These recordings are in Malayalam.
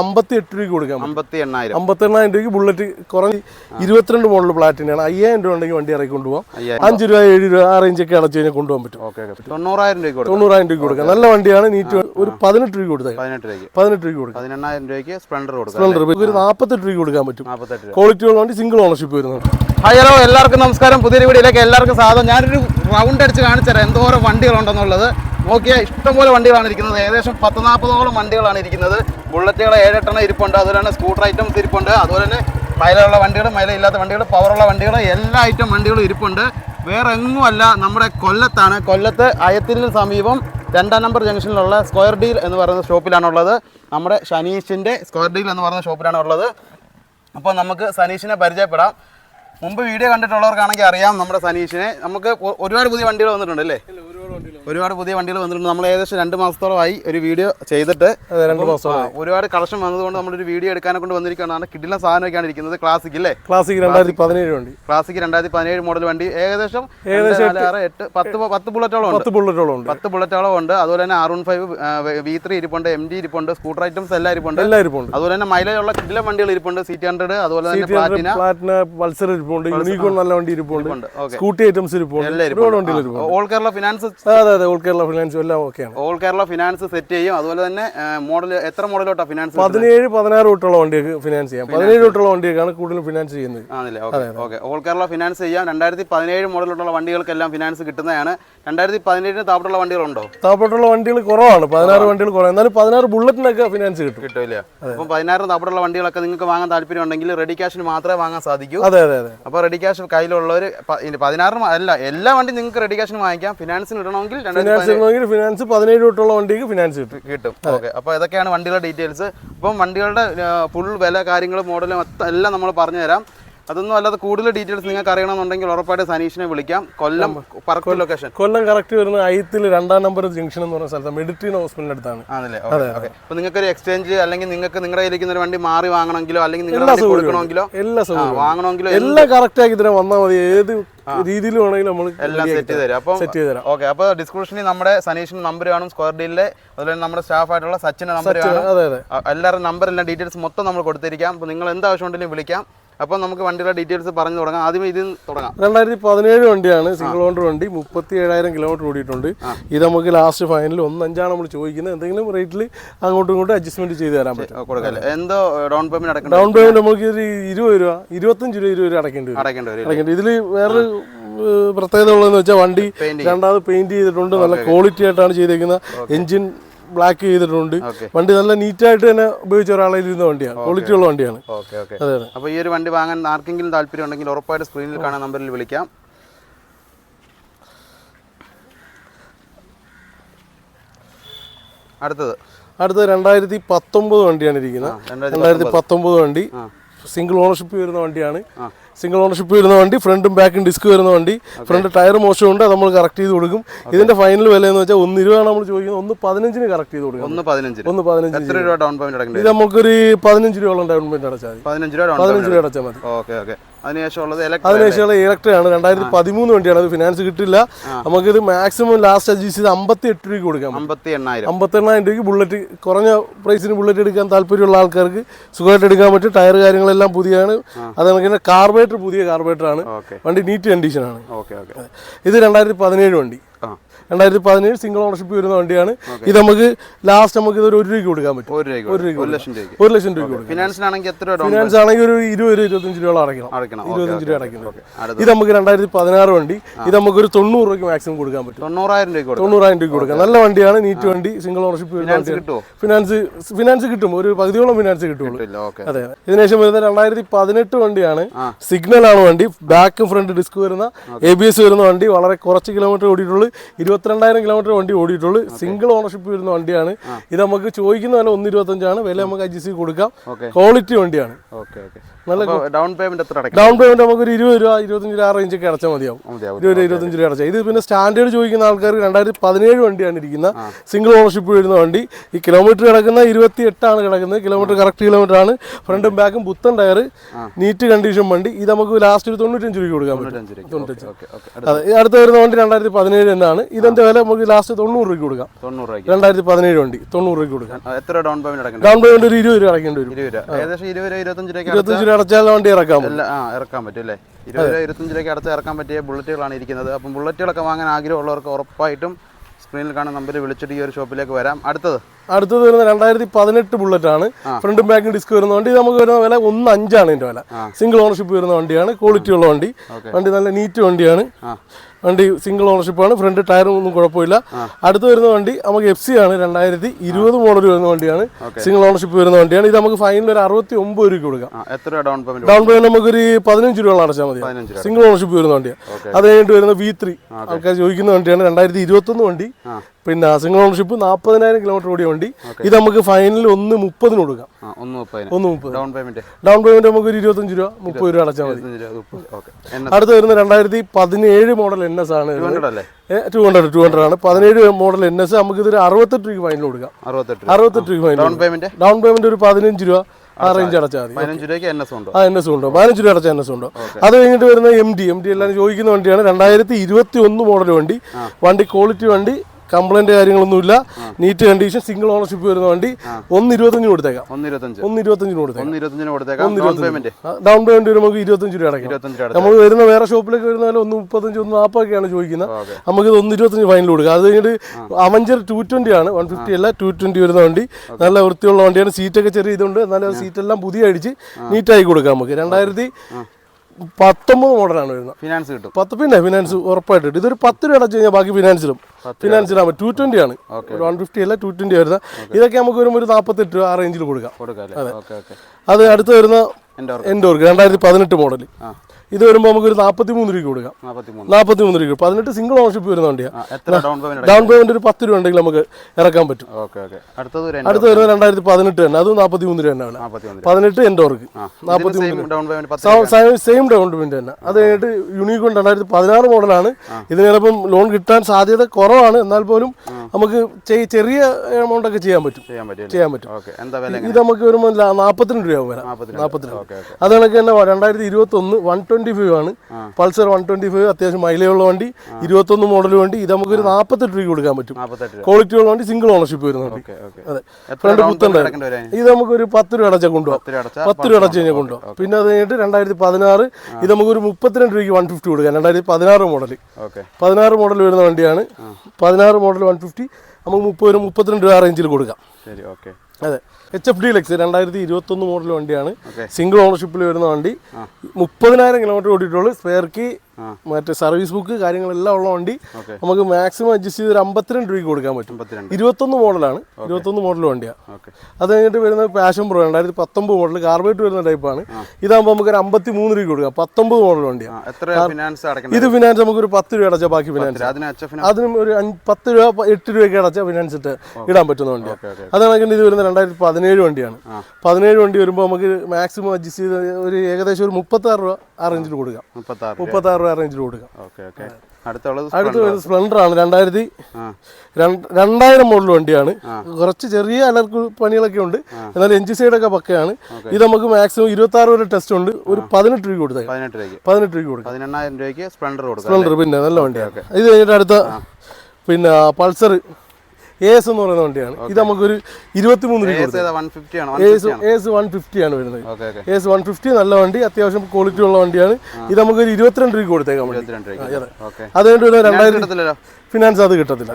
അമ്പത്തി എട്ട് രൂപയ്ക്ക് കൊടുക്കാം അമ്പത്തി എണ്ണായിരം അമ്പത്തി എണ്ണായിരം രൂപയ്ക്ക് ബുള്ളറ്റ് കുറഞ്ഞ് ഇരുപത്തിരണ്ട് മോഡൽ പ്ലാറ്റിനാണ് അയ്യായിരം രൂപ ഉണ്ടെങ്കിൽ വണ്ടി ഇറക്കി കൊണ്ടുപോകാം അഞ്ച് രൂപ ഏഴ് രൂപ ആ റേഞ്ചൊക്കെ അടച്ചു കഴിഞ്ഞാൽ കൊണ്ടുപോകാൻ പറ്റും. തൊണ്ണൂറായിരം രൂപ തൊണ്ണൂറായിരം രൂപ കൊടുക്കാം. നല്ല വണ്ടിയാണ് നീറ്റ് ഒരു പതിനെട്ട് രൂപ കൊടുത്താൽ പതിനെട്ട് രൂപ പതിനെട്ട് രൂപയ്ക്ക് കൊടുക്കാം. പതിനെണ്ണായിരം രൂപയ്ക്ക് സ്പ്ലെൻഡർ കൊടുക്കാം സ്പ്ലെൻഡർ ഒരു നാൽപ്പത്തെട്ട് രൂപ കൊടുക്കാൻ പറ്റും. രൂപ. ക്വാളിറ്റി ഉള്ള വണ്ടി സിംഗിൾ ഓണർഷിപ്പ് വരുന്നുണ്ട്. ഹായ് ഹലോ എല്ലാവർക്കും നമസ്കാരം. പുതിയ വീഡിയോയിലേക്ക് എല്ലാവർക്കും സ്വാഗതം. ഞാനൊരു റൗണ്ട് അടിച്ച് കാണിച്ചു തരാം എന്തോരം വണ്ടികളുണ്ടെന്നുള്ളത്. നോക്കിയാൽ ഇഷ്ടംപോലെ വണ്ടികളാണ് ഇരിക്കുന്നത്. ഏകദേശം പത്ത് നാൽപ്പതോളം വണ്ടികളാണ് ഇരിക്കുന്നത്. ബുള്ളറ്റുകൾ ഏഴെട്ടെണ്ണം ഇരിപ്പുണ്ട്. അതുപോലെ തന്നെ സ്കൂട്ടർ ഐറ്റംസ് ഇരിപ്പുണ്ട്. അതുപോലെ തന്നെ മൈലുള്ള വണ്ടികൾ മൈല ഇല്ലാത്ത വണ്ടികൾ പവറുള്ള വണ്ടികൾ എല്ലാ ഐറ്റം വണ്ടികളും ഇരിപ്പുണ്ട്. വേറെ എങ്ങുമല്ല നമ്മുടെ കൊല്ലത്താണ്. കൊല്ലത്ത് അയത്തിലിന് സമീപം രണ്ടാം നമ്പർ ജംഗ്ഷനിലുള്ള സ്ക്വയർ ഡീൽ എന്ന് പറയുന്ന ഷോപ്പിലാണുള്ളത്. നമ്മുടെ ഷനീഷിന്റെ സ്ക്വയർ ഡീൽ എന്ന് പറയുന്ന ഷോപ്പിലാണ് ഉള്ളത് അപ്പോൾ നമുക്ക് സനീഷിനെ പരിചയപ്പെടാം. മുമ്പ് വീഡിയോ കണ്ടിട്ടുള്ളവർക്കാണെങ്കിൽ അറിയാം നമ്മുടെ സനീഷിനെ. നമുക്ക് ഒരുപാട് പുതിയ വണ്ടികൾ വന്നിട്ടുണ്ട് അല്ലേ? ഒരുപാട് പുതിയ വണ്ടികൾ വന്നിട്ടുണ്ട്. നമ്മൾ ഏകദേശം രണ്ട് മാസത്തോളമായി ഒരു വീഡിയോ ചെയ്തിട്ട് രണ്ട് മാസം ഒരുപാട് കളക്ഷൻ വന്നതുകൊണ്ട് നമ്മളൊരു വീഡിയോ എടുക്കാനെ കൊണ്ട് വന്നിരിക്കുകയാണ്. കിടിലൻ സാധനമൊക്കെയാണ് ഇരിക്കുന്നത്. ക്ലാസിക് അല്ലേ ക്ലാസിക് രണ്ടായിരത്തി പതിനേഴ് വണ്ടി. ക്ലാസിക് രണ്ടായിരത്തി പതിനേഴ് മോഡൽ വണ്ടി. ഏകദേശം എട്ട് പത്ത് പത്ത് ബുള്ളറ്റോളം പത്ത് ബുള്ളറ്റോളം ഉണ്ട്. പത്ത് ബുള്ളറ്റോളം ഉണ്ട്. അതുപോലെ തന്നെ R one five V three ഇരിപ്പുണ്ട് എം ഡി ഇരിപ്പുണ്ട് സ്കൂട്ടർ ഐറ്റംസ് എല്ലാം ഇരിപ്പുണ്ട്. എല്ലാം ഇരിപ്പുണ്ട്. അതുപോലെ തന്നെ മൈലേജ് ഉള്ള കിടിലൻ വണ്ടികൾ ഇരിപ്പുണ്ട്. സീറ്റ് ഹൺഡ്രഡ് അതുപോലെ തന്നെ പ്ലാറ്റിന പൾസർ ഇരിപ്പുണ്ട് യൂണിക്കോൺ നല്ല വണ്ടി ഇരിപ്പുണ്ട്. സ്കൂട്ടി ഐറ്റംസ് ഇരിപ്പുണ്ട്. ഓൾ കേരള ഫിനാൻസ് അതെ അതെ ഓൾ കേരള ഫിനാൻസ് എല്ലാം ഓക്കെയാണ്. ഓൾ കേരള ഫിനാൻസ് സെറ്റ് ചെയ്യും. അതുപോലെ തന്നെ മോഡൽ എത്ര മോഡലോട്ടാ ഫിനാൻസ് പതിനേഴ് പതിനാറ് തൊട്ടുള്ള വണ്ടിയൊക്കെ ഫിനാൻസ് ചെയ്യാം. പതിനേഴ് തൊട്ടുള്ള വണ്ടിയൊക്കെയാണ് കൂടുതലും ഫിനാൻസ് ചെയ്യുന്നത്. ആണല്ലേ? ഓക്കെ. ഓൾ കേരള ഫിനാൻസ് ചെയ്യാം. രണ്ടായിരത്തി പതിനേഴ് മോഡലോട്ടുള്ള വണ്ടികൾക്കെല്ലാം ഫിനാൻസ് കിട്ടുന്നതാണ്. രണ്ടായിരത്തി പതിനേഴിന് താപ്പോട്ടുള്ള വണ്ടികളുണ്ടോ? താപ്പോട്ടുള്ള വണ്ടികൾ കുറവാണ്. പതിനാറ് വണ്ടികൾ കുറവാണ് എന്നാലും പതിനാറ് ബുള്ളറ്റിനൊക്കെ ഫിനാൻസ് കിട്ടും. കിട്ടില്ല? അപ്പം പതിനാറ് താപ്പോട്ടുള്ള വണ്ടികളൊക്കെ നിങ്ങൾക്ക് വാങ്ങാൻ താല്പര്യം ഉണ്ടെങ്കിൽ റെഡി ക്യാഷിന് മാത്രമേ വാങ്ങാൻ സാധിക്കൂ. അതെ അതെ അതെ. അപ്പോൾ റെഡി ക്യാഷ് കയ്യിലുള്ളവർ പതിനാറിന് അല്ല എല്ലാ വണ്ടി നിങ്ങൾക്ക് റെഡി ക്യാഷിന് വാങ്ങിക്കാം. ഫിനാൻസിന് ഇടണമെങ്കിൽ ഫിനാൻസ് ഇടണമെങ്കിൽ ഫിനാൻസ് പതിനേഴ് തൊട്ടുള്ള വണ്ടിക്ക് ഫിനാൻസ് കിട്ടും. കിട്ടും. ഓക്കെ അപ്പോൾ ഇതൊക്കെയാണ് വണ്ടികളുടെ ഡീറ്റെയിൽസ് അപ്പം വണ്ടികളുടെ ഫുൾ വില കാര്യങ്ങളും മോഡലും എല്ലാം നമ്മൾ പറഞ്ഞു തരാം അതൊന്നും അല്ലാതെ കൂടുതൽ ഡീറ്റെയിൽസ് നിങ്ങൾക്ക് അറിയണമെന്നുണ്ടെങ്കിൽ ഉറപ്പായിട്ട് സനീഷിനെ വിളിക്കാം. കൊല്ലം പറക്കൂർ ലൊക്കേഷൻ കൊല്ലം കറക്റ്റ് വരുന്ന അയത്തിൽ രണ്ടാം നമ്പർ ജംഗ്ഷൻ എന്ന് പറഞ്ഞ സ്ഥലത്ത് മെഡിറ്റീൻ ഹോസ്പിറ്റലിന്റെ അടുത്താണ്. ആണല്ലേ? ഓക്കെ അപ്പോൾ നിങ്ങൾക്ക് ഒരു എക്സ്ചേഞ്ച് അല്ലെങ്കിൽ നിങ്ങൾക്ക് നിങ്ങളുടെ കയ്യിലിരിക്കുന്ന ഒരു വണ്ടി മാറി വാങ്ങണമെങ്കിലോ അല്ലെങ്കിൽ നിങ്ങളുടെ വണ്ടി കൊടുക്കണമെങ്കിലോ? എല്ലാ സൗകര്യം വാങ്ങണമെങ്കിലോ എല്ലാം കറക്റ്റ് ആക്കി തരാൻ വന്നാൽ മതി. ഏത് രീതിയിൽ വേണമെങ്കിലും നമ്മൾ എല്ലാം സെറ്റ് ചെയ്ത് തരാം. അപ്പം സെറ്റ് ചെയ്ത് തരാം. ഓക്കെ അപ്പോൾ ഡിസ്ക്രിപ്ഷനിൽ നമ്മുടെ സനീഷിന്റെ നമ്പർ കാണും സ്ക്വയർ ഡീലിലെ അതുപോലെ നമ്മുടെ സ്റ്റാഫ് ആയിട്ടുള്ള സച്ചിന്റെ നമ്പർ കാണും. എല്ലാവരുടെ നമ്പർ എല്ലാം ഡീറ്റെയിൽസ് മൊത്തം നമ്മൾ കൊടുത്തിരിക്കാം. അപ്പോൾ നിങ്ങൾ എന്താവശ്യം ആവശ്യമുണ്ടെങ്കിലും വിളിക്കാം. അപ്പോൾ നമുക്ക് വണ്ടിയുടെ ഡീറ്റെയിൽസ് പറഞ്ഞു തുടങ്ങാം. ആദ്യം ഇതിൽ തുടങ്ങാം. രണ്ടായിരത്തി പതിനേഴ് വണ്ടിയാണ് സിംഗിൾ ഓണർ വണ്ടി. മുപ്പത്തി ഏഴായിരം കിലോമീറ്റർ ഓടിയിട്ടുണ്ട് ഇത് നമുക്ക് ലാസ്റ്റ് ഫൈനൽ ഒന്നഞ്ചാണ് നമ്മൾ ചോദിക്കുന്നത്. എന്തെങ്കിലും റേറ്റിൽ അങ്ങോട്ടും ഇങ്ങോട്ടും അഡ്ജസ്റ്റ്മെന്റ് ചെയ്ത് തരാൻ പറ്റും. എന്തോ ഡൗൺ പേയ്മെന്റ് ഡൗൺ പേയ്മെന്റ് നമുക്ക് ഒരു ഇരുപത് രൂപ ഇരുപത്തഞ്ച് രൂപ ഇരുപത് രൂപ അടക്കേണ്ടി വരും. അടക്കേണ്ടി വരും ഇതിൽ വേറൊരു പ്രത്യേകത ഉള്ളതെന്ന് വെച്ചാൽ വണ്ടി. രണ്ടാമത് പെയിന്റ് ചെയ്തിട്ടുണ്ട്. നല്ല ക്വാളിറ്റി ആയിട്ടാണ് ചെയ്തേക്കുന്നത്. എഞ്ചിൻ ബ്ലാക്ക് ചെയ്തിട്ടുണ്ട്. വണ്ടി നല്ല നീറ്റായിട്ട് തന്നെ ഉപയോഗിച്ച ഒരാളിൽ ഇരുന്ന വണ്ടിയാണ്. ക്വാളിറ്റി ഉള്ള വണ്ടിയാണ്. അതെ അപ്പോൾ ഈ ഒരു വണ്ടി വാങ്ങാൻ ആർക്കെങ്കിലും താല്പര്യം ഉണ്ടെങ്കിൽ ഉറപ്പായിട്ട് സ്ക്രീനിൽ കാണാൻ നമ്പറിൽ വിളിക്കാം. അടുത്തത്. അടുത്ത രണ്ടായിരത്തി പത്തൊമ്പത് വണ്ടിയാണ് ഇരിക്കുന്നത്. രണ്ടായിരത്തി പത്തൊമ്പത് വണ്ടി. സിംഗിൾ ഓണർഷിപ്പ് വരുന്ന വണ്ടിയാണ്. സിംഗിൾ ഓണർഷിപ്പ് വരുന്ന വണ്ടി ഫ്രണ്ടും ബാക്കും ഡിസ്ക് വരുന്ന വണ്ടി. ഫ്രണ്ട് ടയർ മോശമുണ്ട് അത് നമ്മൾ കറക്റ്റ് ചെയ്ത് കൊടുക്കും. ഇതിന്റെ ഫൈനൽ വില എന്ന് വെച്ചാൽ ഒന്ന് ഇരുപതാണ് നമ്മൾ ചോദിക്കുന്നത്. ഒന്ന് പതിനഞ്ചിന് കറക്റ്റ് ചെയ്ത് കൊടുക്കും ഒന്ന് പതിനഞ്ചിന്. ഒന്ന് പതിനഞ്ച് എത്ര രൂപ. ഡൗൺ പേയ്മെന്റ് ഇത് നമുക്കൊരു പതിനഞ്ച് രൂപയോളം ഡൗൺ പേയ്മെന്റ് അടച്ചാൽ മതി. പതിനഞ്ച് രൂപ പതിനഞ്ച് രൂപ അടച്ചാൽ മതി. Okay okay. അതിനുശേഷം ഉള്ളത് ഇലക്ട്രിക് ആണ്. രണ്ടായിരത്തി പതിമൂന്ന് വണ്ടിയാണ്. അത് ഫിനാൻസ് കിട്ടില്ല. നമുക്ക് ഇത് മാക്സിമം ലാസ്റ്റ് അഡ്ജസ്റ്റ് ചെയ്ത് അമ്പത്തി എട്ട് രൂപയ്ക്ക് കൊടുക്കാം. അമ്പത്തി എണ്ണായിരം അമ്പത്തെണ്ണായിരം രൂപയ്ക്ക് ബുള്ളറ്റ് കുറഞ്ഞ പ്രൈസിന് ബുള്ളറ്റ് എടുക്കാൻ താല്പര്യമുള്ള ആൾക്കാർക്ക് സുഖമായിട്ട് എടുക്കാൻ പറ്റും. ടയർ കാര്യങ്ങളെല്ലാം പുതിയതാണ് അത് നമുക്ക് കാർബേറ്റർ പുതിയ കാർബേറ്റർ ആണ്. വണ്ടി നീറ്റ് കണ്ടീഷൻ ആണ്. Okay okay. ഇത് രണ്ടായിരത്തി പതിനേഴ് വണ്ടി. രണ്ടായിരത്തി പതിനേഴ് സിംഗിൾ ഓണർഷിപ്പ് വരുന്ന വണ്ടിയാണ്. ഇത് നമുക്ക് ലാസ്റ്റ് നമുക്ക് ഇത് ഒരു രൂപയ്ക്ക് കൊടുക്കാൻ പറ്റും. ഒരു രൂപ ഒരു ലക്ഷം രൂപ ഒരു ലക്ഷം രൂപ കൊടുക്കാം. ഫിനാൻസിനാണെങ്കിൽ എത്ര ഫിനാൻസ് ആണെങ്കിൽ ഒരു ഇരുപത് രൂപ ഇരുപത്തഞ്ച് രൂപ അടയ്ക്കണം. ഇരുപത്തഞ്ച് രൂപ അടയ്ക്കണം. ഇത് നമുക്ക് രണ്ടായിരത്തി പതിനാറ് വണ്ടി. ഇത് നമുക്ക് ഒരു തൊണ്ണൂറ് രൂപയ്ക്ക് മാക്സിമം കൊടുക്കാൻ പറ്റും. തൊണ്ണൂറായിരം രൂപ കൊടുക്കും. തൊണ്ണൂറായിരം രൂപ കൊടുക്കാം. നല്ല വണ്ടിയാണ് നീറ്റ് വണ്ടി സിംഗിൾ ഓണർഷിപ്പ് വരുന്ന ഫിനാൻസ് ഫിനാൻസ് കിട്ടും. ഒരു പകുതിയോളം ഫിനാൻസ് കിട്ടുള്ളൂ. അതെ. ഇതിനുശേഷം വരുന്ന രണ്ടായിരത്തി പതിനെട്ട് വണ്ടിയാണ് സിഗ്നൽ ആണ് വണ്ടി. ബാക്കും ഫ്രണ്ട് ഡിസ്ക് വരുന്ന എ ബി എസ് വരുന്ന വണ്ടി. വളരെ കുറച്ച് കിലോമീറ്റർ ഓടിയിട്ടുള്ളൂ. ഇരുപത്തിരണ്ടായിരം കിലോമീറ്റർ വണ്ടി ഓടിയിട്ടുള്ളൂ. സിംഗിൾ ഓണർഷിപ്പ് വരുന്ന വണ്ടിയാണ്. ഇത് നമുക്ക് ചോദിക്കുന്ന വില ഒന്ന് ഇരുപത്തഞ്ചാണ് വില നമുക്ക് അഡ്ജസ്റ്റ് കൊടുക്കാം. ക്വാളിറ്റി വണ്ടിയാണ്. Okay okay. നല്ല ഡൗൺ പേയ്മെന്റ് എത്ര ഡൗൺ പേയ്മെന്റ് നമുക്ക് ഒരു ഇരുപത് രൂപ ഇരുപത്തഞ്ച് രൂപ ആ റേഞ്ചൊക്കെ അടച്ചാൽ മതിയാവും. ഇരുപത് രൂപ ഇരുപത്തഞ്ച് രൂപ അടച്ചാൽ ഇത് പിന്നെ സ്റ്റാൻഡേർഡ് ചോദിക്കുന്ന ആൾക്കാർ രണ്ടായിരത്തി പതിനേഴ് വണ്ടിയാണ് ഇരിക്കുന്നത് സിംഗിൾ ഓണർഷിപ്പ് വരുന്ന വണ്ടി. ഈ കിലോമീറ്റർ കിടക്കുന്ന ഇരുപത്തി എട്ടാണ് കിടക്കുന്നത്. കിലോമീറ്റർ കറക്റ്റ് കിലോമീറ്റർ ആണ്. ഫ്രണ്ടും ബാക്കും പുത്തൻ ടയർ നീറ്റ് കണ്ടീഷൻ വണ്ടി. ഇത് നമുക്ക് ലാസ്റ്റ് ഒരു തൊണ്ണൂറ്റഞ്ച് രൂപ കൊടുക്കാൻ പറ്റും. തൊണ്ണൂറ്റഞ്ച് അതെ അടുത്ത വരുന്ന വണ്ടി രണ്ടായിരത്തി പതിനേഴ് തന്നെ തന്നെയാണ് ഇതിന്റെ വില നമുക്ക് ലാസ്റ്റ് തൊണ്ണൂറ് രൂപയ്ക്ക് കൊടുക്കാം. രണ്ടായിരത്തി പതിനേഴ് വണ്ടി. തൊണ്ണൂറ് രൂപയ്ക്ക് കൊടുക്കാം. എത്ര ഡൗൺ പേയ്മെന്റ് ഡൗൺ പേയ്മെന്റ് ഒരു ഇരുപത് രൂപ അടക്കേണ്ടി വരും. ഇരുപത് രൂപ രൂപ അടച്ചാൽ വണ്ടി ഇറക്കാം ആ ഇറക്കാൻ പറ്റും അല്ലേ? ഇരുപത് രൂപ ഇരുപത്തഞ്ച് രൂപയ്ക്ക് അടുത്ത് ഇറക്കാൻ പറ്റിയ ബുള്ളറ്റുകളാണ് ഇരിക്കുന്നത്. അപ്പം ബുള്ളറ്റുകളൊക്കെ വാങ്ങാൻ ആഗ്രഹമുള്ളവർക്ക് ഉറപ്പായിട്ടും സ്ക്രീനിൽ കാണുന്ന നമ്പർ വിളിച്ചിട്ട് ഈ ഒരു ഷോപ്പിലേക്ക് വരാം. അടുത്തത്? അടുത്തത് വരുന്ന രണ്ടായിരത്തി പതിനെട്ട് ബുള്ളറ്റ് ആണ് ഫ്രണ്ടും ബാക്കും ഡിസ്ക് വരുന്ന വണ്ടി. ഇത് നമുക്ക് വരുന്ന വില ഒന്ന് അഞ്ചാണ് ഇതിന്റെ വില. സിംഗിൾ ഓണർഷിപ്പ് വരുന്ന വണ്ടിയാണ്. ക്വാളിറ്റി ഉള്ള വണ്ടി. വണ്ടി നല്ല നീറ്റ് വണ്ടിയാണ്. വണ്ടി സിംഗിൾ ഓണർഷിപ്പാണ് ആണ്. ഫ്രണ്ട് ടയറും ഒന്നും കുഴപ്പമില്ല. അടുത്ത് വരുന്ന വണ്ടി നമുക്ക് എഫ് സി ആണ്. രണ്ടായിരത്തി ഇരുപത് മോഡൽ വരുന്ന വണ്ടിയാണ്. സിംഗിൾ ഓണർഷിപ്പ് വരുന്ന വണ്ടിയാണ്. ഇത് നമുക്ക് ഫൈനൽ ഒരു അറുപത്തി ഒമ്പത് രൂപയ്ക്ക് കൊടുക്കാം. എത്ര ഡൗൺ പേയ്മെന്റ് നമുക്കൊരു പതിനഞ്ച് രൂപ അടച്ചാൽ മതി സിംഗിൾ ഓണർഷിപ്പ് വരുന്ന വണ്ടിയാണ്. അത് കഴിഞ്ഞിട്ട് വരുന്ന വി ത്രീ ആൾക്കാർ ചോദിക്കുന്ന വണ്ടിയാണ്. രണ്ടായിരത്തി ഇരുപത്തൊന്ന് വണ്ടി. പിന്നെ സിംഗിൾ ഓണർഷിപ്പ് നാൽപ്പതിനായിരം കിലോമീറ്റർ ഓടിയ വണ്ടി. ഇത് നമുക്ക് ഫൈനൽ ഒന്ന് മുപ്പതിന് കൊടുക്കാം. ഒന്ന് മുപ്പത് ഡൗൺ പേയ്മെന്റ് ഡൗൺ പേയ്മെന്റ് നമുക്ക് ഒരു ഇരുപത്തഞ്ച് രൂപ മുപ്പത് രൂപ അടച്ചാൽ മതി. അടുത്ത് വരുന്ന രണ്ടായിരത്തി പതിനേഴ് മോഡൽ എൻ എസ് ആണ് ടു ഹൺഡ്രഡ് ടു ഹൺഡ്രഡ് ആണ്. പതിനേഴ് മോഡൽ എൻ എസ് നമുക്ക് ഇതൊരു അറുപത്തെട്ട് രൂപ ഫൈനൽ കൊടുക്കാം. അറുപത്തെട്ട് രൂപ. ഡൗൺ പേയ്മെന്റ് ഡൗൺ പേയ്മെന്റ് ഒരു പതിനഞ്ച് രൂപ. ആ റേഞ്ച് അടച്ചാൽ മതി. പതിനഞ്ച് രൂപയ്ക്ക് എൻ എസ് ഉണ്ടോ? ആ എൻ എസ് ഉണ്ടോ? പതിനഞ്ച് രൂപ അടച്ച എൻ എസ് ഉണ്ടോ? അത് കഴിഞ്ഞിട്ട് വരുന്ന എം ഡി എം ഡി എല്ലാവരും ചോദിക്കുന്ന വണ്ടിയാണ്. രണ്ടായിരത്തി ഇരുപത്തി ഒന്ന് മോഡൽ വണ്ടി വണ്ടി ക്വാളിറ്റി വണ്ടി. കംപ്ലൈന്റ് കാര്യങ്ങളൊന്നുമില്ല. നീറ്റ് കണ്ടീഷൻ സിംഗിൾ ഓണർഷിപ്പ് വരുന്ന വണ്ടി. ഒന്ന് ഇരുപത്തഞ്ചിന് കൊടുത്തേക്കാം. ഒന്ന് ഇരുപത്തഞ്ച്. ഒന്ന് ഇരുപത്തഞ്ചിന് കൊടുത്തേക്കാം. ഡൗൺ പേയ്മെന്റ് വരുമ്പോൾ നമുക്ക് ഇരുപത്തഞ്ച് രൂപ അടയ്ക്കാം. നമ്മൾ വരുന്ന വേറെ ഷോപ്പിലേക്ക് വരുന്ന പോലെ ഒന്ന് മുപ്പത്തഞ്ച് ഒന്ന് നാൽപ്പതൊക്കെയാണ് ചോദിക്കുന്നത്. നമുക്ക് ഇത് ഒന്ന് ഇരുപത്തഞ്ച് ഫൈനൽ കൊടുക്കുക അത് കഴിഞ്ഞിട്ട് അവഞ്ചർ ടു ട്വന്റി ആണ്. വൺ ഫിഫ്റ്റി അല്ല ടു ട്വന്റി വരുന്ന വണ്ടി. നല്ല വൃത്തിയുള്ള വണ്ടിയാണ്. സീറ്റൊക്കെ ചെറിയ ഇതുണ്ട്. നല്ല സീറ്റെല്ലാം പുതിയ അടിച്ച് നീറ്റായി കൊടുക്കാം നമുക്ക്. രണ്ടായിരത്തി പത്തൊമ്പത് മോഡലാണ് വരുന്നത്. ഫിനാൻസ് കിട്ടും. പത്ത് പിന്നെ ഫിനാൻസ് ഉറപ്പായിട്ട് കിട്ടും. ഇതൊരു പത്ത് രൂപ അടച്ചു കഴിഞ്ഞാൽ ബാക്കി ഫിനാൻസിലും ഫിനാൻസിലാകുമ്പോൾ ടു ട്വന്റി ആണ്. വൺ ഫിഫ്റ്റി അല്ല ടു ട്വന്റി വരുന്നത് ഇതൊക്കെ നമുക്ക് വരുമ്പോൾ ഒരു നാൽപ്പത്തെട്ട് രൂപ ആ റേഞ്ചിൽ കൊടുക്കാം. അതെ. അത് അടുത്ത് വരുന്ന എൻഡോർക്ക് രണ്ടായിരത്തി പതിനെട്ട് മോഡൽ ഇത് വരുമ്പോൾ നമുക്ക് ഒരു നാൽപ്പത്തി മൂന്ന് രൂപ കൊടുക്കാം. നാൽപ്പത്തി മൂന്ന് മൂന്ന് രൂപ പതിനെട്ട് സിംഗിൾ ഓണർഷിപ്പ് വരുന്ന വണ്ടിയാണ് ഡൗൺ പേയ്മെന്റ് ഒരു പത്ത് രൂപ ഉണ്ടെങ്കിൽ നമുക്ക് ഇറക്കാൻ പറ്റും. അടുത്ത വരുന്നത് രണ്ടായിരത്തി പതിനെട്ട് തന്നെ. അതും നാൽപ്പത്തി മൂന്ന് രൂപ തന്നെയാണ്. പതിനെട്ട് എൻഡോർക്ക് ഓർക്ക് സെയിം ഡൗൺ പേയ്മെന്റ് പത്ത് സെയിം ഡൗൺ പേയ്മെന്റ് തന്നെ. അത് കഴിഞ്ഞിട്ട് യൂണിക്കോൺ രണ്ടായിരത്തി പതിനാറ് മോഡലാണ് ഇതിന് ചിലപ്പം ലോൺ കിട്ടാൻ സാധ്യത കുറവാണ്. എന്നാൽ പോലും നമുക്ക് ചെറിയ എമൗണ്ട് ഒക്കെ ചെയ്യാൻ പറ്റും. ചെയ്യാൻ പറ്റും ചെയ്യാൻ ഇത് നമുക്ക് വരുമ്പോൾ നാൽപ്പത്തിരണ്ട് രൂപ വരാം നാൽപ്പത്തി നാൽപ്പത്തിരണ്ട് അത് കണക്ക് തന്നെ രണ്ടായിരത്തി ഇരുപത്തി ഒന്ന് വൺ ട്വന്റി ഫൈവ് ആണ്. പൾസർ വൺ ട്വന്റി ഫൈവ് അത്യാവശ്യം മൈലേജ് ഉള്ള വണ്ടി ഇരുപത്തൊന്ന് മോഡൽ വണ്ടി ഇത് നമുക്ക് ഒരു നാൽപ്പത്തെട്ട് രൂപ കൊടുക്കാൻ പറ്റും. ക്വാളിറ്റി ഉള്ള വണ്ടി സിംഗിൾ ഓണർഷിപ്പ് വരുന്ന വണ്ടി. Okay okay. അതെ. ഫ്രണ്ട് വരാൻ ഇത് നമുക്ക് ഒരു പത്ത് രൂപ അടച്ച കൊണ്ടുപോകാം പത്ത് രൂപ അടച്ച കഴിഞ്ഞാൽ കൊണ്ടുപോകാം പിന്നെ അത് കഴിഞ്ഞിട്ട് രണ്ടായിരത്തി പതിനാറ് ഇത് നമുക്ക് ഒരു മുപ്പത്തിരണ്ട് രൂപയ്ക്ക് വൺ ഫിഫ്റ്റി കൊടുക്കാം. രണ്ടായിരത്തി പതിനാറ് മോഡൽ പതിനാറ് മോഡൽ വരുന്ന വണ്ടിയാണ്. പതിനാറ് മോഡൽ വൺ ഫിഫ്റ്റി നമുക്ക് മുപ്പത് രൂപ മുപ്പത്തിരണ്ട് രൂപ റേഞ്ചിൽ കൊടുക്കാം. ശരി ഓക്കെ. അതെ. എച്ച് എഫ് ഡി ലെക്സ് രണ്ടായിരത്തി ഇരുപത്തൊന്ന് മോഡൽ വണ്ടിയാണ്. സിംഗിൾ ഓണർഷിപ്പിൽ വരുന്ന വണ്ടി. മുപ്പതിനായിരം കിലോമീറ്റർ ഓടിയിട്ടുള്ളൂ. സ്പെയർക്ക്. മറ്റേ സർവീസ് ബുക്ക് കാര്യങ്ങളെല്ലാം ഉള്ള വണ്ടി നമുക്ക് മാക്സിമം അഡ്ജസ്റ്റ് ചെയ്ത് ഒരു അമ്പത്തിരണ്ട് രൂപയ്ക്ക് കൊടുക്കാൻ പറ്റും. ഇരുപത്തൊന്ന് മോഡലാണ്. ഇരുപത്തൊന്ന് മോഡൽ വണ്ടിയാണ് അത് കഴിഞ്ഞിട്ട് വരുന്നത് പാഷൻ പ്രോ രണ്ടായിരത്തി പത്തൊമ്പത് മോഡൽ കാർബേറ്റ് വരുന്ന ടൈപ്പാണ് ഇതാകുമ്പോൾ നമുക്ക് ഒരു അമ്പത്തി മൂന്ന് രൂപയ്ക്ക് കൊടുക്കാം. പത്തൊമ്പത് മോഡൽ വണ്ടിയാണ് ഇത് ഫിനാൻസ് നമുക്ക് ഒരു പത്ത് രൂപ അടച്ചാൽ ബാക്കി ഫിനാൻസ് അതിന് ഒരു പത്ത് രൂപ എട്ട് രൂപയ്ക്ക് അടച്ചാൽ ഫിനാൻസ് ഇട്ട് ഇടാൻ പറ്റുന്ന വണ്ടിയാണ് അതാണ് ഇത് വരുന്ന രണ്ടായിരത്തി പതിനേഴ് വണ്ടിയാണ്. പതിനേഴ് വണ്ടി വരുമ്പോൾ നമുക്ക് മാക്സിമം അഡ്ജസ്റ്റ് ചെയ്ത് ഒരു ഏകദേശം ഒരു മുപ്പത്താറ് രൂപ ആ റേഞ്ചിൽ കൊടുക്കാം. മുപ്പത്താറ്. മുപ്പത്താറ് രൂപ റേഞ്ചിൽ കൊടുക്കാം. അടുത്തുള്ളത് സ്പ്ലെൻഡർ ആണ്. രണ്ടായിരത്തി രണ്ടായിരം മോഡൽ വണ്ടിയാണ്. കുറച്ച് ചെറിയ അലർക്ക് പണികളൊക്കെ ഉണ്ട്. എന്നാൽ എഞ്ചി സൈഡൊക്കെ പക്കയാണ്. ഇത് നമുക്ക് മാക്സിമം ഇരുപത്തി ആറ് വരെ ടെസ്റ്റ് ഉണ്ട്. ഒരു പതിനെട്ട് രൂപ കൊടുത്തേ പതിനെട്ട് രൂപ കൊടുക്കാം. പതിനെണ്ണായിരം രൂപയ്ക്ക് സ്പ്ലെൻഡർ കൊടുക്കാം സ്പ്ലെൻഡർ പിന്നെ നല്ല വണ്ടിയാണ്. ഇത് കഴിഞ്ഞിട്ട് അടുത്ത പിന്നെ പൾസർ എസ് എന്ന് പറയുന്ന വണ്ടിയാണ്. ഇത് നമുക്കൊരു ഇരുപത്തി മൂന്ന് എസ് വൺ ഫിഫ്റ്റി ആണ്? വരുന്നത്. എസ് വൺ ഫിഫ്റ്റി നല്ല വണ്ടി അത്യാവശ്യം ക്വാളിറ്റി ഉള്ള വണ്ടിയാണ്. ഇത് നമുക്കൊരു ഇരുപത്തിരണ്ട് രൂപ കൊടുത്തേക്കാം അതുകൊണ്ട് ഒരു രണ്ടായിരത്തി ഫിനാൻസ് അത് കിട്ടത്തില്ല.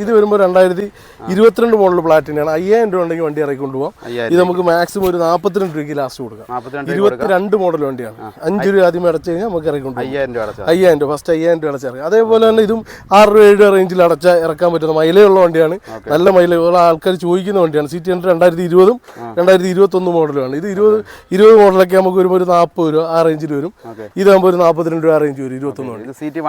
ഇത് വരുമ്പോൾ രണ്ടായിരത്തി ഇരുപത്തിരണ്ട് മോഡൽ പ്ലാറ്റിനാണ് അയ്യായിരം രൂപ ഉണ്ടെങ്കിൽ വണ്ടി ഇറക്കി കൊണ്ടുപോകാം ഇത് നമുക്ക് മാക്സിമം ഒരു നാൽപ്പത്തിരണ്ട് രൂപയ്ക്ക് ലാസ്റ്റ് കൊടുക്കാം. ഇരുപത്തിരണ്ട് മോഡൽ വണ്ടിയാണ്. അഞ്ച് രൂപ ആദ്യം അടച്ചു കഴിഞ്ഞാൽ നമുക്ക് ഇറക്കി കൊണ്ടുപോകാം അയ്യായിരം രൂപ അടച്ചാൽ ഫസ്റ്റ് അയ്യായിരം രൂപ. അടച്ചിറങ്ങി അതേപോലെ തന്നെ ഇതും ആറ് രൂപ ഏഴ് രൂപ റേഞ്ചിൽ അടച്ച ഇറക്കാൻ പറ്റുന്ന മൈലേ ഉള്ള വണ്ടിയാണ്. നല്ല മൈലേജുള്ള ആൾക്കാർ ചോദിക്കുന്ന വണ്ടിയാണ്. സി ടി ഹൺഡ്രഡ് രണ്ടായിരത്തി ഇരുപതും രണ്ടായിരത്തി ഇരുപത്തൊന്ന് മോഡലുമാണ് ഇത് ഇരുപത് ഇരുപത് മോഡലൊക്കെ നമുക്ക് വരുമ്പോൾ ഒരു നാൽപ്പത് രൂപ ആ റേഞ്ചിൽ വരും. ഇതാകുമ്പോൾ ഒരു നാൽപ്പത്തിരണ്ട് രൂപ ആ റേഞ്ച് വരും ഇരുപത്തൊന്ന് സി ടി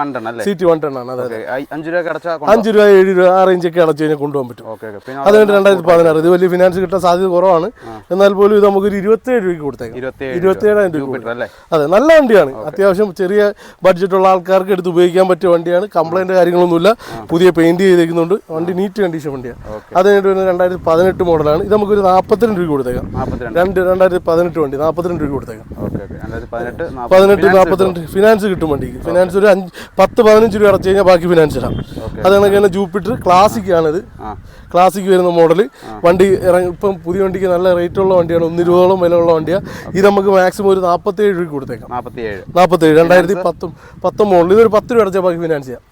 വൺ ടൺ ആണ്. അതെ അഞ്ച് രൂപ അഞ്ച് രൂപ ഏഴ് രൂപ ആ റേഞ്ചൊക്കെ അടച്ചു കഴിഞ്ഞാൽ കൊണ്ടുപോകാൻ പറ്റും. Okay okay. പിന്നെ അത് കഴിഞ്ഞിട്ട് രണ്ടായിരത്തി പതിനാറ്. ഇത് വലിയ ഫിനാൻസ് കിട്ടാൻ സാധ്യത കുറവാണ്. എന്നാൽ പോലും ഇത് നമുക്കൊരു ഇരുപത്തേഴ് രൂപയ്ക്ക് കൊടുത്തേക്കാം. ഇരുപത്തേഴായിരം രൂപ അതെ നല്ല വണ്ടിയാണ്. അത്യാവശ്യം ചെറിയ ബഡ്ജറ്റുള്ള ആൾക്കാർക്ക് എടുത്ത് ഉപയോഗിക്കാൻ പറ്റിയ വണ്ടിയാണ്. കംപ്ലൈന്റ് കാര്യങ്ങളൊന്നുമില്ല. പുതിയ പെയിന്റ് ചെയ്തേക്കുന്നുണ്ട്. വണ്ടി നീറ്റ് കണ്ടീഷൻ ഓണർഷിപ്പ് വണ്ടിയാണ് അത് കഴിഞ്ഞിട്ട് വരുന്നത് രണ്ടായിരത്തി പതിനെട്ട് മോഡലാണ്. ഇത് നമുക്ക് ഒരു നാൽപ്പത്തിരണ്ട് രൂപ കൊടുത്തേക്കാം രണ്ട് രണ്ടായിരത്തി പതിനെട്ട് വണ്ടി നാൽപ്പത്തിരണ്ട് രൂപ കൊടുത്തേക്കാം. പതിനെട്ട് നാൽപ്പത്തിരണ്ട് ഫിനാൻസ് കിട്ടും വണ്ടിക്ക്. ഫിനാൻസ് ഒരു അഞ്ച് പത്ത് പതിനഞ്ച് രൂപ അടച്ചു കഴിഞ്ഞാൽ ബാക്കി ഫിനാൻസ് ഇടാം. അത് കണക്ക് തന്നെ ജൂപ്പിറ്റർ ക്ലാസിക് ആണിത്. ക്ലാസിക് വരുന്ന മോഡൽ വണ്ടി ഇറങ്ങി ഇപ്പം പുതിയ വണ്ടിക്ക് നല്ല റേറ്റ് ഉള്ള വണ്ടിയാണ്. ഒന്ന് ഇരുപതോളം വില ഉള്ള വണ്ടിയാണ് ഇത് നമുക്ക് മാക്സിമം ഒരു നാൽപ്പത്തേഴ് രൂപ കൊടുത്തേക്കാം. നാൽപ്പത്തി ഏഴ് നാൽപ്പത്തേഴ് രണ്ടായിരത്തി പത്തും പത്തും മോഡൽ ഇതൊരു പത്ത് രൂപ അടച്ചാൽ ബാക്കി ഫിനാൻസ് ചെയ്യാം.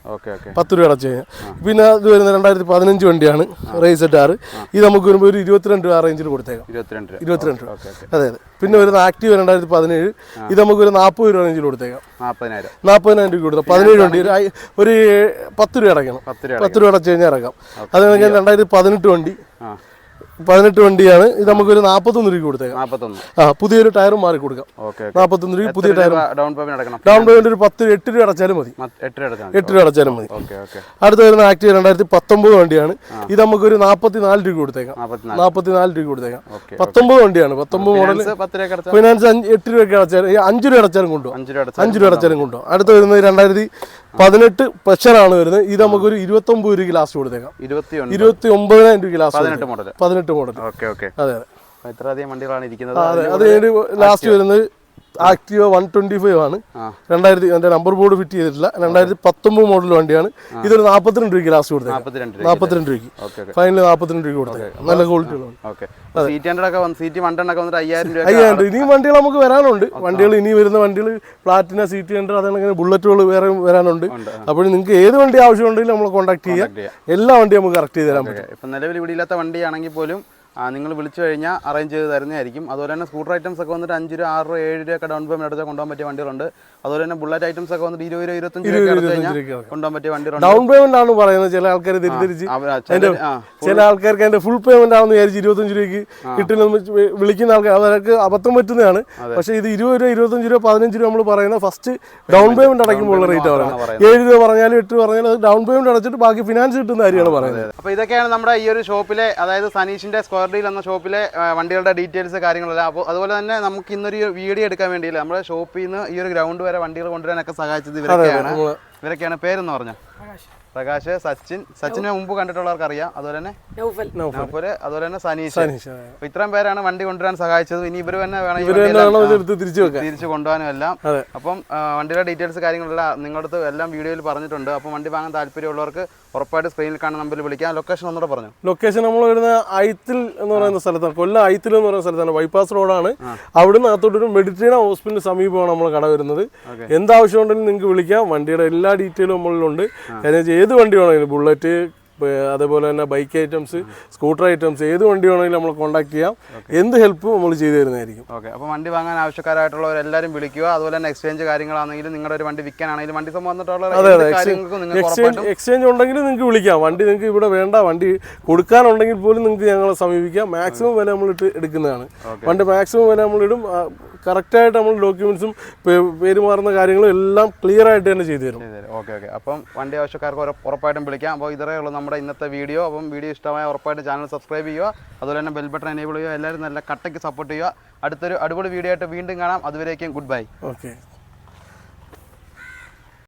പത്ത് രൂപ അടച്ചു കഴിഞ്ഞാൽ പിന്നെ ഇത് വരുന്ന രണ്ടായിരത്തി പതിനഞ്ച് വണ്ടിയാണ് റേസെറ്റ് ആറ് ഇത് നമുക്ക് വരുമ്പോൾ ഒരു ഇരുപത്തിരണ്ട് രൂപ ആ റേഞ്ചിൽ കൊടുത്തേക്കാം. ഇരുപത്തിരണ്ട് രൂപ. ഇരുപത്തിരണ്ട് രൂപ. അതെ അതെ. പിന്നെ വരുന്ന ആക്റ്റീവ് രണ്ടായിരത്തി പതിനേഴ്. ഇത് നമുക്ക് ഒരു നാൽപ്പത് രൂപ റേഞ്ചിൽ കൊടുത്തേക്കാം. നാൽപ്പതിനായിരം നാൽപ്പതിനായിരം രൂപ കൊടുത്താൽ പതിനേഴ് വണ്ടി. ഒരു പത്ത് രൂപ അടയ്ക്കണം. പത്ത് രൂപ അടച്ചു കഴിഞ്ഞാൽ ഇറക്കാം. അത് കഴിഞ്ഞാൽ രണ്ടായിരത്തി പതിനെട്ട് വണ്ടി. പതിനെട്ട് വണ്ടിയാണ്. ഇത് നമുക്കൊരു നാൽപ്പത്തൊന്ന് രൂപ കൊടുത്തേക്കാം. നാൽപ്പത്തൊന്ന് ആ പുതിയൊരു ടയറും മാറി കൊടുക്കാം. നാപ്പത്തൊന്ന് നാൽപ്പത്തൊന്ന് രൂപ പുതിയ tyre down payment down payment ഒരു പത്ത് എട്ട് രൂപ അടച്ചാലും മതി. എട്ട് രൂപ അടച്ചാലും മതി. അടുത്ത വരുന്ന ആക്റ്റീവ് രണ്ടായിരത്തി പത്തൊമ്പത് വണ്ടിയാണ് ഇത് നമുക്കൊരു നാൽപ്പത്തി നാല് രൂപ കൊടുത്തേക്കാം. നാൽപ്പത്തി നാല് രൂപ കൊടുത്തേക്കാം. പത്തൊമ്പത് വണ്ടിയാണ്. പത്തൊമ്പത് മോഡൽ ഫിനാൻസ് എട്ട് രൂപ രൂപയ്ക്ക് അടച്ചാലും അഞ്ച് രൂപ അടച്ചാലും കൊണ്ടുപോകും അഞ്ച് രൂപ അടച്ചാലും കൊണ്ടുപോകും അടുത്ത വരുന്നത് രണ്ടായിരത്തി പതിനെട്ട് പ്രഷറാണ് വരുന്നത്. ഇത് നമുക്കൊരു ഇരുപത്തൊമ്പത് രൂപ ലാസ്റ്റ് കൊടുത്തേക്കാം. ഇരുപത്തി ഇരുപത്തി ഒമ്പതിനായിരം രൂപ ലാസ്റ്റ് പതിനെട്ട് മോഡൽ കൊടുക്കും മോഡൽ ഓക്കെ ഓക്കെ. അതെ അതെ. അപ്പോൾ ഇത്രയധികം വണ്ടികളാണ് ഇരിക്കുന്നത്. അതെ. അത് ലാസ്റ്റ് വരുന്നത് ആക്റ്റീവ വൺ ട്വന്റി ഫൈവ് ആണ്. രണ്ടായിരത്തി എന്റെ നമ്പർ ബോർഡ് ഫിറ്റ് ചെയ്തിട്ടില്ല. രണ്ടായിരത്തി പത്തൊമ്പത് മോഡൽ വണ്ടിയാണ് ഇതൊരു നാപ്പത്തിരണ്ട് രൂപയ്ക്ക് ലാസ്റ്റ് കൊടുത്തത് നാപ്പത്തിരണ്ട് രൂപയ്ക്ക് ഫൈനൽ നാപ്പത്തിരണ്ട് രൂപ കൊടുത്തത് നല്ല ക്വാളിറ്റി അയ്യായിരം രൂപ. ഇനിയും വണ്ടികൾ നമുക്ക് വരാനുണ്ട്. വണ്ടികൾ ഇനി വരുന്ന വണ്ടികൾ പ്ലാറ്റിന ടി ഹൺഡ്രഡ് അതങ്ങനെ ബുള്ളറ്റുകൾ വേറെ വരാനുണ്ട്. അപ്പോൾ നിങ്ങൾക്ക് ഏത് വണ്ടി ആവശ്യമുണ്ടെങ്കിലും നമ്മൾ കോൺടാക്ട് ചെയ്യാം. എല്ലാ വണ്ടിയും നമുക്ക് കറക്റ്റ് ചെയ്ത് തരാൻ പറ്റും. നിലവിൽ ഇവിടെ ഇല്ലാത്ത വണ്ടിയാണെങ്കിൽ പോലും നിങ്ങൾ വിളിച്ചു കഴിഞ്ഞാൽ അറേഞ്ച് ചെയ്ത് തരുന്നതായിരിക്കും. അതുപോലെ തന്നെ സ്കൂട്ടർ ഐറ്റംസ് ഒക്കെ വന്നിട്ട് അഞ്ച് രൂപ ആറ് രൂപ ഏഴ് രൂപ ഒക്കെ ഡൗൺ പേയ്മെന്റ് അടച്ചാൽ കൊണ്ടുപോകാൻ പറ്റിയ വണ്ടികളുണ്ട്. അതുപോലെ തന്നെ ബുള്ളറ്റ് ഐറ്റംസ് ഒക്കെ വന്നിട്ട് ഇരുപത് രൂപ ഇരുപത്തഞ്ച് രൂപ അടച്ചു കഴിഞ്ഞാൽ രൂപയ്ക്ക് കൊണ്ടുപോകാൻ പറ്റിയ വണ്ടികളുണ്ട്. ഡൗൺ പേയ്മെന്റ് ആണ് പറയുന്നത്. ചില ആൾക്കാർ ആ ചില ആൾക്കാർക്ക് അതിന്റെ ഫുൾ പേയ്മെന്റ് ആണെന്ന് വിചാരിച്ച് ഇരുപത്തഞ്ച് രൂപയ്ക്ക് കിട്ടുന്ന വിളിക്കുന്ന ആൾക്കാർ അവർക്ക് അബദ്ധം പറ്റുന്നതാണ്. പക്ഷേ ഇത് ഇരുപത് രൂപ ഇരുപത്തഞ്ച് രൂപ പതിനഞ്ച് രൂപ നമ്മൾ പറയുന്ന ഫസ്റ്റ് ഡൗൺ പേയ്മെന്റ് അടയ്ക്കുമ്പോൾ റേറ്റ് ആണ്. പറയുന്നത്. ഏഴ് രൂപ പറഞ്ഞാലും എട്ട് രൂപ പറഞ്ഞാലും അത് ഡൗൺ പേയ്മെന്റ് അടച്ചിട്ട് ബാക്കി ഫിനാൻസ് കിട്ടുന്ന കാര്യമാണ് പറയുന്നത്. അപ്പോൾ ഇതൊക്കെയാണ് നമ്മുടെ ഈ ഒരു ഷോപ്പിലെ അതായത് സനീഷിന്റെ സ്ക്വയർ ഡീൽ എന്ന ഷോപ്പിലെ വണ്ടികളുടെ ഡീറ്റെയിൽസ് കാര്യങ്ങളെല്ലാം. അപ്പോൾ അതുപോലെ തന്നെ നമുക്ക് ഇന്നൊരു വീഡിയോ എടുക്കാൻ വേണ്ടിയില്ല? നമ്മുടെ ഷോപ്പിൽ നിന്ന് ഈ ഒരു ഗ്രൗണ്ട് വരെ വണ്ടികൾ കൊണ്ടുവരാനൊക്കെ സഹായിച്ചത് ഇവരൊക്കെയാണ്. ഇവരൊക്കെയാണ് പേരെന്ന് പറഞ്ഞ? പ്രകാശ്. സച്ചിൻ. സച്ചിനെ മുമ്പ് കണ്ടിട്ടുള്ളവർക്ക് അറിയാം അതുപോലെ തന്നെ നൗഫൽ, അതുപോലെ തന്നെ സനീഷ്. അപ്പൊ ഇത്രയും പേരാണ് വണ്ടി കൊണ്ടുവരാൻ സഹായിച്ചത്. ഇനി ഇവർ തന്നെ വേണമെങ്കിൽ തിരിച്ചു വെക്കാൻ. തിരിച്ചു കൊണ്ടുപോകാനും എല്ലാം. അപ്പം വണ്ടിയുടെ ഡീറ്റെയിൽസ് കാര്യങ്ങളെല്ലാം നിങ്ങളുടെ അടുത്ത് എല്ലാം വീഡിയോയിൽ പറഞ്ഞിട്ടുണ്ട്. അപ്പം വണ്ടി വാങ്ങാൻ താല്പര്യമുള്ളവർക്ക് ഉറപ്പായിട്ട് സ്ക്രീനിൽ കാണുന്ന നമ്പറിൽ വിളിക്കാം. ലൊക്കേഷൻ ഒന്നുകൂടെ പറഞ്ഞു? ലൊക്കേഷൻ നമ്മൾ വരുന്ന ഐത്തിൽ എന്ന് പറയുന്ന സ്ഥലത്താണ്. കൊല്ലം ഐത്തിൽ എന്ന് പറയുന്ന സ്ഥലത്താണ്. ബൈപ്പാസ് റോഡാണ്. അവിടുന്ന് അകത്തോട്ട് ഒരു മെഡിറ്ററേനിയൻ ഹോസ്പിറ്റലിന് സമീപമാണ് നമ്മൾ കട വരുന്നത്. എന്താവശ്യം ഉണ്ടെങ്കിലും നിങ്ങൾക്ക് വിളിക്കാം. വണ്ടിയുടെ എല്ലാ ഡീറ്റെയിലും നമ്മളിലുണ്ട്. ഏത് വണ്ടി വേണമെങ്കിലും ബുള്ളറ്റ് അതേപോലെ തന്നെ ബൈക്ക് ഐറ്റംസ് സ്കൂട്ടർ ഐറ്റംസ് ഏത് വണ്ടി വേണമെങ്കിലും നമ്മൾ കോൺടാക്ട് ചെയ്യാം. എന്ത് ഹെൽപ്പും നമ്മൾ ചെയ്തു തരുന്നതായിരിക്കും. ഓക്കെ അപ്പോൾ വണ്ടി വാങ്ങാൻ ആവശ്യക്കാരായിട്ടുള്ളവരെല്ലാവരും വിളിക്കുക. അതുപോലെ തന്നെ എക്സ്ചേഞ്ച് കാര്യങ്ങളാണെങ്കിലും നിങ്ങളുടെ ഒരു വണ്ടി വിൽക്കാനാണെങ്കിലും വണ്ടി സംബന്ധിച്ചിട്ടുള്ള എക്സ്ചേഞ്ച് എക്സ്ചേഞ്ച് ഉണ്ടെങ്കിൽ നിങ്ങൾക്ക് വിളിക്കാം. വണ്ടി നിങ്ങൾക്ക് ഇവിടെ വേണ്ട വണ്ടി കൊടുക്കാനുണ്ടെങ്കിൽ പോലും നിങ്ങൾക്ക് ഞങ്ങളെ സമീപിക്കാം. മാക്സിമം വില നമ്മൾ ഇട്ട് എടുക്കുന്നതാണ്. വണ്ടി മാക്സിമം വില നമ്മൾ ഇടും. കറക്റ്റായിട്ട് നമ്മൾ ഡോക്യുമെന്റ്സും പേരുമാറുന്ന കാര്യങ്ങളും എല്ലാം ക്ലിയർ ആയിട്ട് തന്നെ ചെയ്തു തരും. Okay okay. അപ്പം വണ്ടി ആവശ്യക്കാർക്ക് ഉറ- ഉറപ്പായിട്ടും വിളിക്കാം. അപ്പോൾ ഇത്രയേ ഉള്ളൂ നമ്മുടെ ഇന്നത്തെ വീഡിയോ. അപ്പം വീഡിയോ ഇഷ്ടമായ ഉറപ്പായിട്ട് ചാനൽ സബ്സ്ക്രൈബ് ചെയ്യുക. അതുപോലെ തന്നെ ബെൽ ബട്ടൺ എനേബിൾ ചെയ്യുക. എല്ലാവരും നല്ല കട്ടയ്ക്ക് സപ്പോർട്ട് ചെയ്യുക. അടുത്തൊരു അടിപൊളി വീഡിയോ ആയിട്ട് വീണ്ടും കാണാം. അതുവരേക്കും ഗുഡ് ബൈ ഓക്കെ